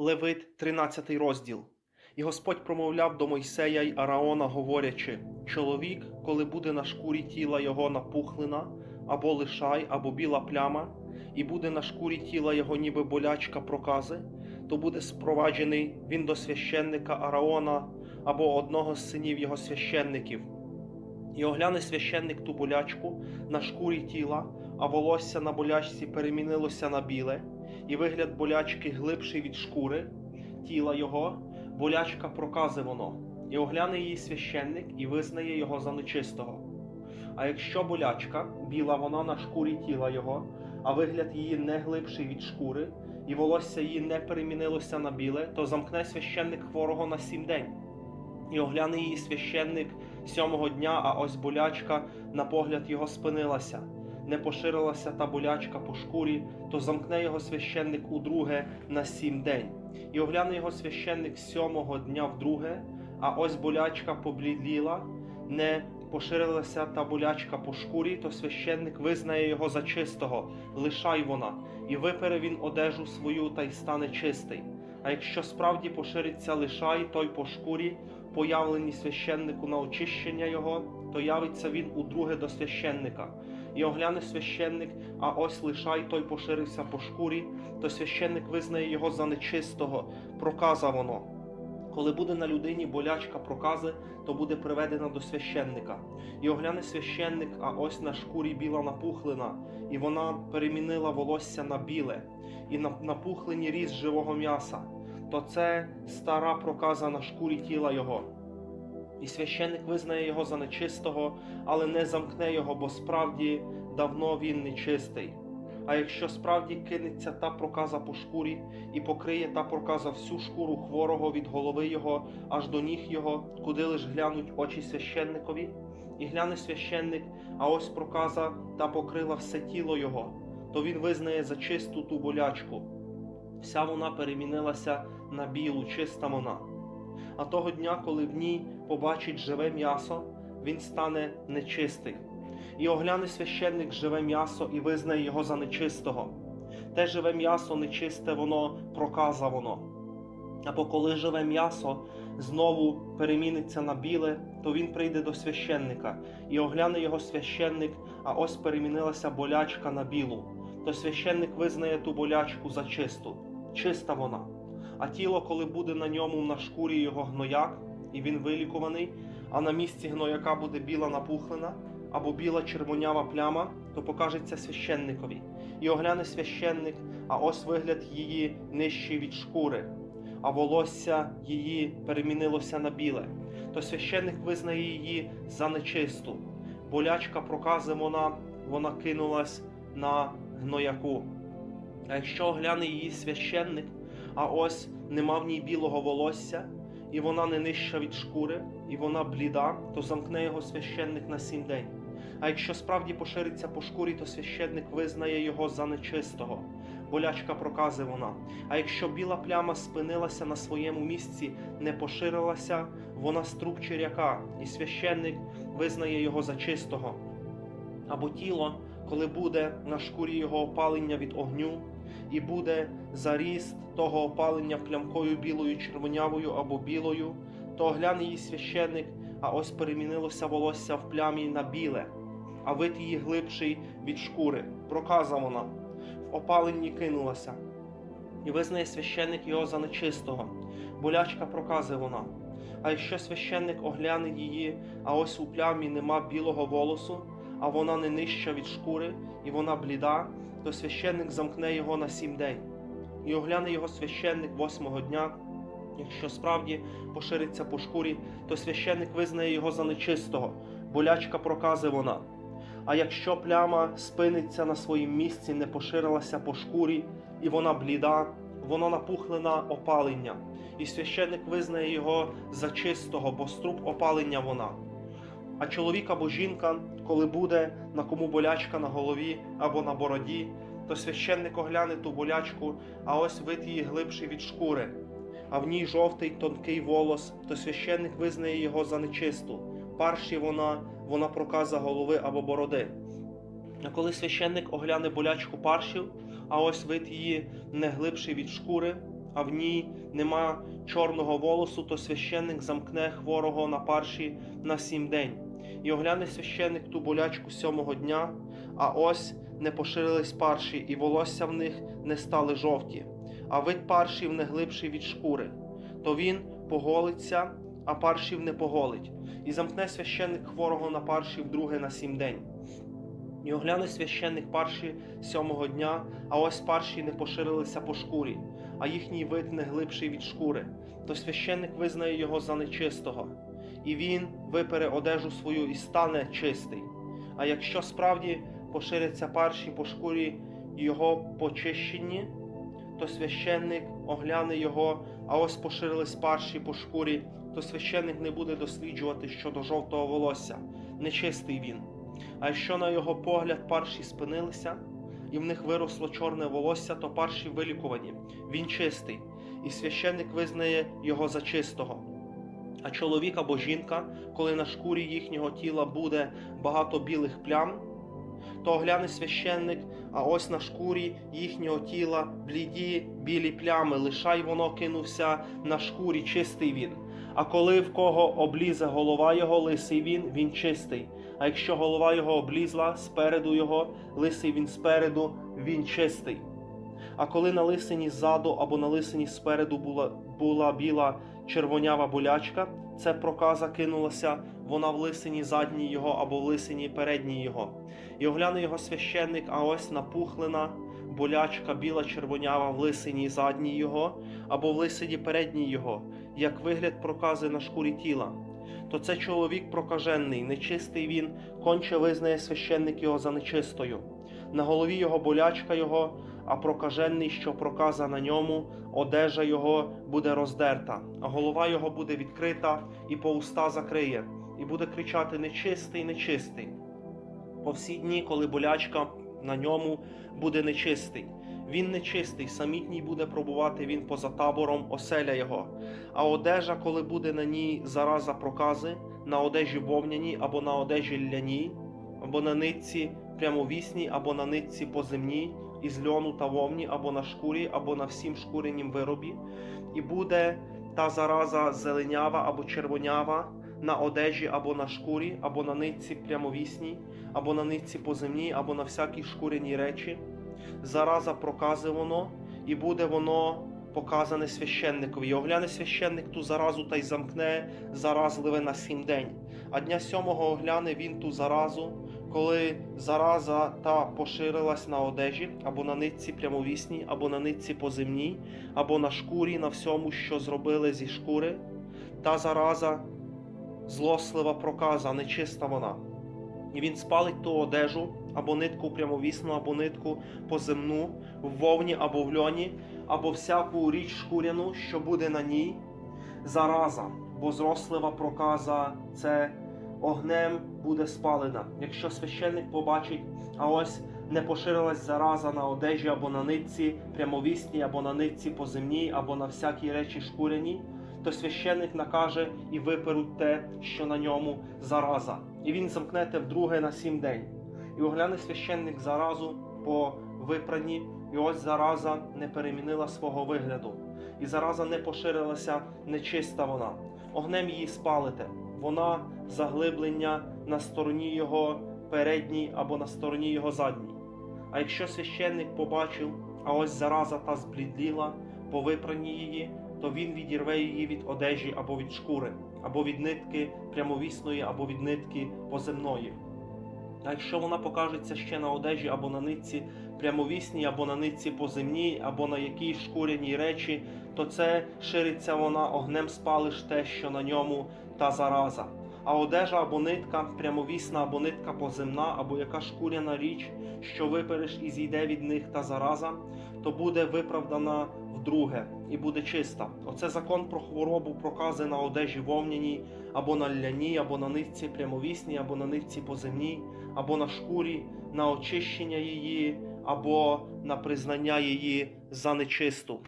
Левит, 13 розділ. І Господь промовляв до Мойсея й Араона, говорячи: Чоловік, коли буде на шкурі тіла його напухлина, або лишай, або біла пляма, і буде на шкурі тіла його ніби болячка прокази, то буде спроваджений він до священника Араона або одного з синів його священників. І огляне священник ту болячку на шкурі тіла, а волосся на болячці перемінилося на біле, і вигляд болячки глибший від шкури, тіла його, болячка прокази воно, і огляне її священник і визнає його за нечистого. А якщо болячка, біла вона на шкурі тіла його, а вигляд її не глибший від шкури, і волосся її не перемінилося на біле, то замкне священник хворого на сім день. І огляне її священник сьомого дня, а ось болячка на погляд його спинилася. Не поширилася та болячка по шкурі, то замкне його священник удруге на сім день. І огляне його священник сьомого дня вдруге, а ось болячка побліділа, не поширилася та болячка по шкурі, то священник визнає його за чистого, лишай вона, і випере він одежу свою та й стане чистий. А якщо справді пошириться лишай той по шкурі, появлені священнику на очищення його, то явиться він удруге до священника. І огляне священник, а ось лишай той поширився по шкурі, то священник визнає його за нечистого, проказа воно. Коли буде на людині болячка прокази, то буде приведена до священника. І огляне священник, а ось на шкурі біла напухлина, і вона перемінила волосся на біле, і на напухлині різ живого м'яса, то це стара проказа на шкурі тіла його. І священник визнає його за нечистого, але не замкне його, бо справді давно він нечистий. А якщо справді кинеться та проказа по шкурі, і покриє та проказа всю шкуру хворого від голови його аж до ніг його, куди лиш глянуть очі священникові, і гляне священник, а ось проказа та покрила все тіло його, то він визнає за чисту ту болячку. Вся вона перемінилася на білу, чиста вона. А того дня, коли в ній побачить живе м'ясо, він стане нечистий. І огляне священник живе м'ясо і визнає його за нечистого. Те живе м'ясо нечисте, воно проказа воно. Або коли живе м'ясо знову переміниться на біле, то він прийде до священника, і огляне його священник, а ось перемінилася болячка на білу. То священник визнає ту болячку за чисту, чиста вона. А тіло, коли буде на ньому на шкурі його гнояк, і він вилікуваний, а на місці гнояка буде біла напухлина або біла червонява пляма, то покажеться священникові. І огляне священник, а ось вигляд її нижчий від шкури, а волосся її перемінилося на біле. То священник визнає її за нечисту. Болячка прокази вона, вона кинулась на гнояку. А якщо огляне її священник, а ось нема в ній білого волосся, і вона не нижча від шкури, і вона бліда, то замкне його священник на сім день. А якщо справді пошириться по шкурі, то священник визнає його за нечистого. Болячка прокази вона. А якщо біла пляма спинилася на своєму місці, не поширилася, вона струп черяка, і священник визнає його за чистого. Або тіло, коли буде на шкурі його опалення від огню, і буде заріст того опалення плямкою білою, червонявою або білою, то огляне її священник, а ось перемінилося волосся в плямі на біле, а вид її глибший від шкури. Проказа вона, в опаленні кинулася. І визнає священник його за нечистого, болячка прокази вона. А якщо священник огляне її, а ось у плямі нема білого волосу, а вона не нижча від шкури, і вона бліда, то священник замкне його на сім день. І огляне його священник восьмого дня. Якщо справді пошириться по шкурі, то священник визнає його за нечистого, болячка прокази вона. А якщо пляма спиниться на своїм місці, не поширилася по шкурі, і вона бліда, воно напухлена опалення, і священник визнає його за чистого, бо струп опалення вона. А чоловік або жінка, коли буде на кому болячка на голові або на бороді, то священник огляне ту болячку, а ось вид її глибший від шкури, а в ній жовтий тонкий волос, то священник визнає його за нечисту. Парші вона, вона проказа голови або бороди. А коли священник огляне болячку паршів, а ось вид її не глибший від шкури, а в ній нема чорного волосу, то священник замкне хворого на парші на сім день. І огляне священник ту болячку сьомого дня, а ось не поширились парші, і волосся в них не стали жовті, а вид паршів не глибший від шкури. То він поголиться, а паршів не поголить, і замкне священник хворого на парші вдруге на сім день. І огляне священник парші сьомого дня, а ось парші не поширилися по шкурі, а їхній вид не глибший від шкури, то священник визнає його за нечистого, і він випере одежу свою і стане чистий. А якщо справді поширяться парші по шкурі його почищені, то священник огляне його, а ось поширились парші по шкурі, то священник не буде досліджувати щодо жовтого волосся, нечистий він. А якщо на його погляд парші спинилися, і в них виросло чорне волосся, то парші вилікувані, він чистий, і священник визнає його за чистого. А чоловік або жінка, коли на шкурі їхнього тіла буде багато білих плям, то огляне священник, а ось на шкурі їхнього тіла бліді білі плями, лишай воно кинувся на шкурі, чистий він. А коли в кого облізе голова його, лисий він, він чистий. А якщо голова його облізла спереду його, лисий він спереду, він чистий. А коли на лисині ззаду або на лисині спереду була, була біла червонява болячка, це проказа кинулася вона в лисині задній його або в лисині передній його. І огляне його священник, а ось напухлена болячка біла червонява в лисині задній його, або в лисині передній його, як вигляд прокази на шкурі тіла. То це чоловік прокажений, нечистий він, конче визнає священник його за нечистою. На голові його болячка його, а прокажений, що проказа на ньому, одежа його буде роздерта, а голова його буде відкрита і по уста закриє, і буде кричати Нечистий, нечистий. По всі дні, коли болячка на ньому буде нечистий. Він нечистий, самітній буде пробувати він поза табором оселя його. А одежа, коли буде на ній зараза прокази, на одежі вовняній, або на одежі ляній, або на нитці прямовісній, або на нитці поземній, із льону та вовні, або на шкурі, або на всім шкуренім виробі, і буде та зараза зеленява або червонява на одежі або на шкурі, або на нитці прямовісній, або на нитці поземній, або на всякій шкуряній речі. Зараза прокази воно, і буде воно показане священникові. І огляне священник ту заразу та й замкне заразливе на сім день. А дня сьомого огляне він ту заразу, коли зараза та поширилась на одежі, або на нитці прямовісній, або на нитці поземній, або на шкурі, на всьому, що зробили зі шкури. Та зараза злослива проказа, нечиста вона. І він спалить ту одежу, або нитку прямовісну, або нитку поземну, в вовні або в льоні, або всяку річ шкуряну, що буде на ній, зараза, бо зрослива проказа це огнем буде спалена. Якщо священник побачить, а ось не поширилась зараза на одежі або на нитці прямовісній, або на нитці поземній, або на всякій речі шкуряній, то священник накаже і виперуть те, що на ньому зараза, і він замкнете вдруге на сім день. І огляне священник заразу по випранні, і ось зараза не перемінила свого вигляду, і зараза не поширилася, нечиста вона. Огнем її спалите, вона заглиблення на стороні його передній або на стороні його задній. А якщо священник побачив, а ось зараза та зблідліла по випранні її, то він відірве її від одежі або від шкури, або від нитки прямовісної, або від нитки поземної. А якщо вона покажеться ще на одежі або на нитці прямовісній, або на нитці поземній, або на якійсь шкуряній речі, то це шириться вона огнем спалиш те, що на ньому та зараза. А одежа або нитка прямовісна, або нитка поземна, або яка шкуряна річ, що випереш і зійде від них та зараза, то буде виправдана вдруге і буде чиста. Оце закон про хворобу прокази на одежі вовняній, або на ляні, або на нитці прямовісній, або на нитці поземній, або на шкурі, на очищення її, або на признання її за нечисту.